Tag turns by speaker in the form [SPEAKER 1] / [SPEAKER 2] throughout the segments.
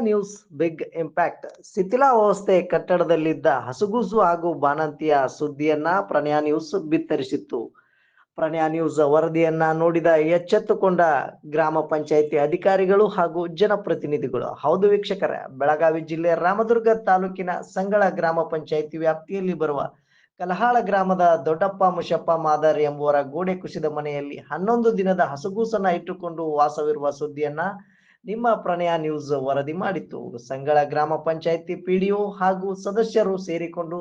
[SPEAKER 1] News big impact ಶಿಥಿಲಾವಸ್ಥೆ ಕಟ್ಟಡದಲ್ಲಿದ್ದ ಹಸುಗುಸು ಹಾಗೂ ಬಾಣಂತಿಯ ಸುದ್ದಿಯನ್ನ ಪ್ರಣಯ ನ್ಯೂಸ್ ಬಿತ್ತರಿಸಿತ್ತು. ಪ್ರಣಯ ನ್ಯೂಸ್ ವರದಿಯನ್ನ ನೋಡಿದ ಎಚ್ಚೆತ್ತುಕೊಂಡ ಗ್ರಾಮ ಪಂಚಾಯಿತಿ ಅಧಿಕಾರಿಗಳು ಹಾಗೂ ಜನಪ್ರತಿನಿಧಿಗಳು. ಹೌದು ವೀಕ್ಷಕರ, ಬೆಳಗಾವಿ ಜಿಲ್ಲೆ ರಾಮದುರ್ಗ ತಾಲೂಕಿನ ಸಂಗಳ ಗ್ರಾಮ ಪಂಚಾಯಿತಿ ವ್ಯಾಪ್ತಿಯಲ್ಲಿ ಬರುವ ಕಲಹಾಳ ಗ್ರಾಮದ ದೊಡ್ಡಪ್ಪ ಮುಷಪ್ಪ ಮಾದರ್ ಎಂಬುವರ ಗೋಡೆ ಕುಸಿದ ಮನೆಯಲ್ಲಿ ಹನ್ನೊಂದು ದಿನದ ಹಸುಗೂಸನ್ನ ಇಟ್ಟುಕೊಂಡು ವಾಸವಿರುವ ಸುದ್ದಿಯನ್ನ ನಿಮ್ಮ ಪ್ರಣಯ ನ್ಯೂಸ್ ವರದಿ ಮಾಡಿತ್ತು ಸಂಗಳ ಗ್ರಾಮ ಪಂಚಾಯಿತಿ ಪಿಡಿಒ ಹಾಗೂ ಸದಸ್ಯರು ಸೇರಿಕೊಂಡು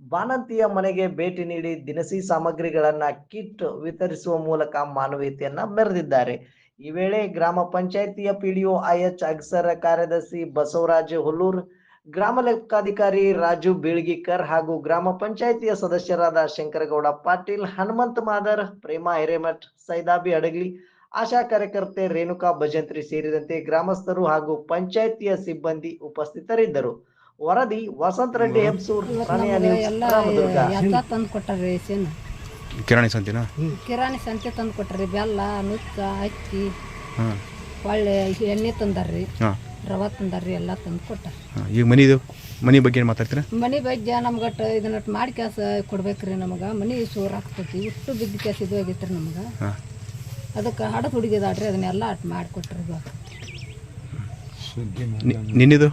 [SPEAKER 1] ಬಾಣಂತಿಯ ಮನೆಗೆ ಭೇಟಿ ನೀಡಿ ದಿನಸಿ ಸಾಮಗ್ರಿಗಳನ್ನ ಕಿಟ್ ವಿತರಿಸುವ ಮೂಲಕ ಮಾನವೀಯತೆಯನ್ನ ಮೆರೆದಿದ್ದಾರೆ. ಈ ವೇಳೆ ಗ್ರಾಮ ಪಂಚಾಯತಿಯ ಪಿಡಿಒ ಐಎಚ್ ಅಗ್ಸರ, ಕಾರ್ಯದರ್ಶಿ ಬಸವರಾಜ್ ಹುಲ್ಲೂರ್, ಗ್ರಾಮ ಲೆಕ್ಕಾಧಿಕಾರಿ ರಾಜು ಬೀಳ್ಗಿಕರ್ ಹಾಗೂ ಗ್ರಾಮ ಪಂಚಾಯಿತಿಯ ಸದಸ್ಯರಾದ ಶಂಕರಗೌಡ ಪಾಟೀಲ್, ಹನುಮಂತ ಮಾದರ್, ಪ್ರೇಮಾ ಹಿರೇಮಠ್, ಸೈದಾಬಿ ಅಡಗ್ಲಿ ಆಶಾ ಕಾರ್ಯಕರ್ತೆ ರೇಣುಕಾ ಭಜಂತ್ರಿ ಸೇರಿದಂತೆ ಗ್ರಾಮಸ್ಥರು ಹಾಗೂ ಪಂಚಾಯಿತಿಯ ಸಿಬ್ಬಂದಿ ಉಪಸ್ಥಿತರಿದ್ದರು. ವರದಿ ವಸಂತ ರೆಡ್ಡಿ ಹೆಬ್ಸೂರ್
[SPEAKER 2] ಎಲ್ಲ ತಂದು ಕೊಟ್ಟಾರ್ರಿ ರೇಷನ್
[SPEAKER 3] ಕಿರಾಣಿ ಸಂತಿನ?
[SPEAKER 2] ಕಿರಾಣಿ ಸಂತೆ ತಂದು ಕೊಟ್ಟಾರ್ರಿ ಬೆಲ್ಲ ನುಚ್ಚ ಅಕ್ಕಿ ಒಳ್ಳೆ ಎಣ್ಣೆ ತಂದಾರ್ರಿ. ರವ ತಂದಾರ್ರಿ ಎಲ್ಲ ತಂದು ಕೊಟ್ಟಾರ
[SPEAKER 3] ಈಗ ಮನಿದು ಮನಿ ಬಗ್ಗೆ ಏನು ಮಾತಾಡ್ತೀರಾ?
[SPEAKER 2] ಮನಿ ಬಗ್ಗೆ ನಮ್ಗಟ್ಟು ಇದನ್ನ ಮಾಡಿ ಕೆಲಸ ಕೊಡ್ಬೇಕ್ರಿ ನಮಗೆ. ಮನಿ ಸೋರ್ ಹಾಕ್ತೈತಿ ಇಷ್ಟು ಬಿದ್ದ ಕೆಲಸ ಇದು ಆಗೈತ್ರಿ ನಮ್ಗೆ.
[SPEAKER 3] ಹಾಂ.
[SPEAKER 2] ಅದಕ್ಕೆ ಹಡದು ಹುಡುಗಿದಾಡ್ರಿ ಅದನ್ನೆಲ್ಲ ಅಟ್ ಮಾಡಿಕೊಟ್ರಿ
[SPEAKER 3] ನಿನ್ನಿದು?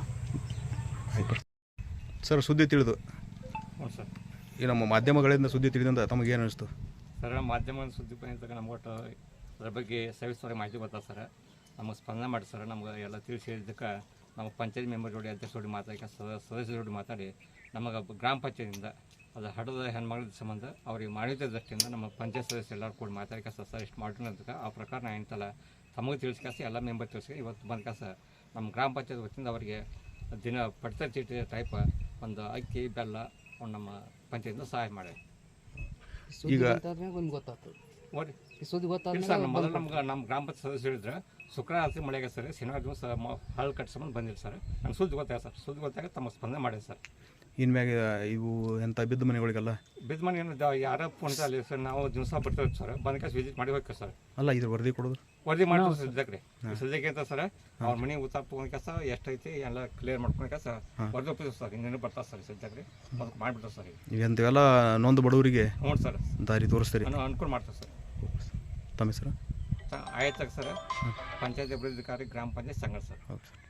[SPEAKER 3] ಸರ್ ಸುದ್ದಿ ತಿಳಿದು.
[SPEAKER 4] ಹ್ಞೂ ಸರ್.
[SPEAKER 3] ಈ ನಮ್ಮ ಮಾಧ್ಯಮಗಳಿಂದ ಸುದ್ದಿ ತಿಳಿದಂತ ತಮಗೇನು ಅನಿಸ್ತು?
[SPEAKER 4] ಸರ್ ಮಾಧ್ಯಮ ಸುದ್ದಿ ಬಂದಾಗ ನಮ್ಗೆ ಒಟ್ಟು ಅದ್ರ ಬಗ್ಗೆ ಸವಿಸ್ತಾರೆ ಮಾಹಿತಿ ಗೊತ್ತಾ ಸರ್? ನಮಗೆ ಸ್ಪಂದನೆ ಮಾಡಿ ಸರ್ ನಮ್ಗೆ ಎಲ್ಲ ತಿಳಿಸಿ ಹೇಳಿದ್ದಕ್ಕೆ ನಮ್ಮ ಪಂಚಾಯತ್ ಮೆಂಬರ್ ಜೋಡಿ ಅಧ್ಯಕ್ಷ ಜೋಡಿ ಮಾತಾಡಿ ಸದ- ಸದಸ್ಯರ ಜೋಡಿ ಮಾತಾಡಿ ನಮಗೆ ಗ್ರಾಮ ಪಂಚಾಯತಿಂದ ಅದು ಹಡದ ಹೆಣ್ಮಗಳ ಸಂಬಂಧ ಅವ್ರಿಗೆ ಮಾಡಿದ ದೃಷ್ಟಿಯಿಂದ ನಮ್ಮ ಪಂಚಾಯತ್ ಸದಸ್ಯ ಎಲ್ಲರೂ ಕೂಡ ಮಾತಾಡಿ ಸರ್ ಇಷ್ಟು ಮಾಡ್ರಿ ಅಂತ ಆ ಪ್ರಕಾರ ನಾ ಎಂತಲ್ಲ ತಮಗೆ ತಿಳಿಸ್ಕಾಸ ಎಲ್ಲ ಮೆಂಬರ್ ತಿಳಿಸ್ಕ ಇವತ್ತು ಬಂದ ಕಾಸ. ನಮ್ಮ ಗ್ರಾಮ ಪಂಚಾಯತ್ ವತಿಯಿಂದ ಅವರಿಗೆ ದಿನ ಪಡಿತರ ಚೀಟಿ ಟೈಪ್ ಒಂದು ಅಕ್ಕಿ ಬೆಲ್ಲ ಒಂದು ನಮ್ಮ ಪಂಚಾಯತಿಂದ ಸಹಾಯ ಮಾಡಿ.
[SPEAKER 3] ಈಗ
[SPEAKER 4] ಸರ್ ನಮ್ಮ ಮೊದಲು ನಮ್ಗೆ ನಮ್ಮ ಗ್ರಾಮ ಪಂಚಾಯತ್ ಸದಸ್ಯರು ಹೇಳಿದ್ರೆ ಶುಕ್ರವಾರ ರಾತ್ರಿ ಮಳೆಗೆ ಸರ್ ಶನಿವಾರ ದಿವಸ ಹಳ್ಳು ಕಟ್ಸ್ಕೊಂಡು ಬಂದಿಲ್ಲ ಸರ್. ನಂಗೆ ಸುದ್ದಿ ಗೊತ್ತಾಗ ಸರ್. ಸುದ್ದಿ ಗೊತ್ತಾಗ ತಮ್ಮ ಸ್ಪಂದನೆ ಮಾಡಿದೆ ಸರ್.
[SPEAKER 3] ಇನ್ಮ್ಯಾಗ ಇವು ಎಂಥ ಬಿದ್ದ ಮನೆಗಳಿಗೆಲ್ಲ?
[SPEAKER 4] ಬಿದ್ದ ಮನೆ ಏನು ಯಾರ ಫೋನ್ ಅಲ್ಲಿ ಸರ್ ನಾವು ದಿವಸ ಬರ್ತೇವೆ ಸರ್ ಬಂದ ಕಾಸು ವಿಸಿಟ್ ಮಾಡಿ ಹೋಗ್ತೀವಿ ಸರ್.
[SPEAKER 3] ಅಲ್ಲ ಇದ್ರ ವರದಿ ಕೊಡೋದು?
[SPEAKER 4] ವರದಿ ಮಾಡಿ ಸದ್ಯಕ್ಕೆ ರೀ ಸದ್ಯಕ್ಕೆ ಅಂತ ಸರ್ ಅವ್ರ ಮನೆ ಉತ್ತಾರ ತೊಗೊಂಡ್ ಕೆಲಸ ಎಷ್ಟೈತಿ ಎಲ್ಲ ಕ್ಲಿಯರ್ ಮಾಡ್ಕೊಂಡ ಕೆಲಸ ವರದಿ ಒಪ್ಪಿದ್ವಿ ಸರ್ ಇನ್ನೇನು ಬರ್ತಾರೆ ಸರ್ ಸದ್ಯಕ್ಕೆ. ರೀ ಅದಕ್ಕೆ ಮಾಡಿಬಿಡ್ತಾರೆ ಸರ್.
[SPEAKER 3] ಎಂಥವೆಲ್ಲ ನೊಂದು ಬಡವರಿಗೆ
[SPEAKER 4] ಹ್ಞೂ ಸರ್.
[SPEAKER 3] ದಾರಿ ತೋರಿಸ್ತೀರಿ.
[SPEAKER 4] ನಾನು ಅನುಕೂಲ ಮಾಡ್ತಾರೆ ಸರ್.
[SPEAKER 3] ತಮ್ಮ ಸರ್
[SPEAKER 4] ಆಯ್ತಾಗ ಸರ್. ಪಂಚಾಯತ್ ಅಭಿವೃದ್ಧಿ ಕಾರ್ಯ ಗ್ರಾಮ ಪಂಚಾಯತ್ ಸಂಘ ಸರ್.
[SPEAKER 3] Okay sir.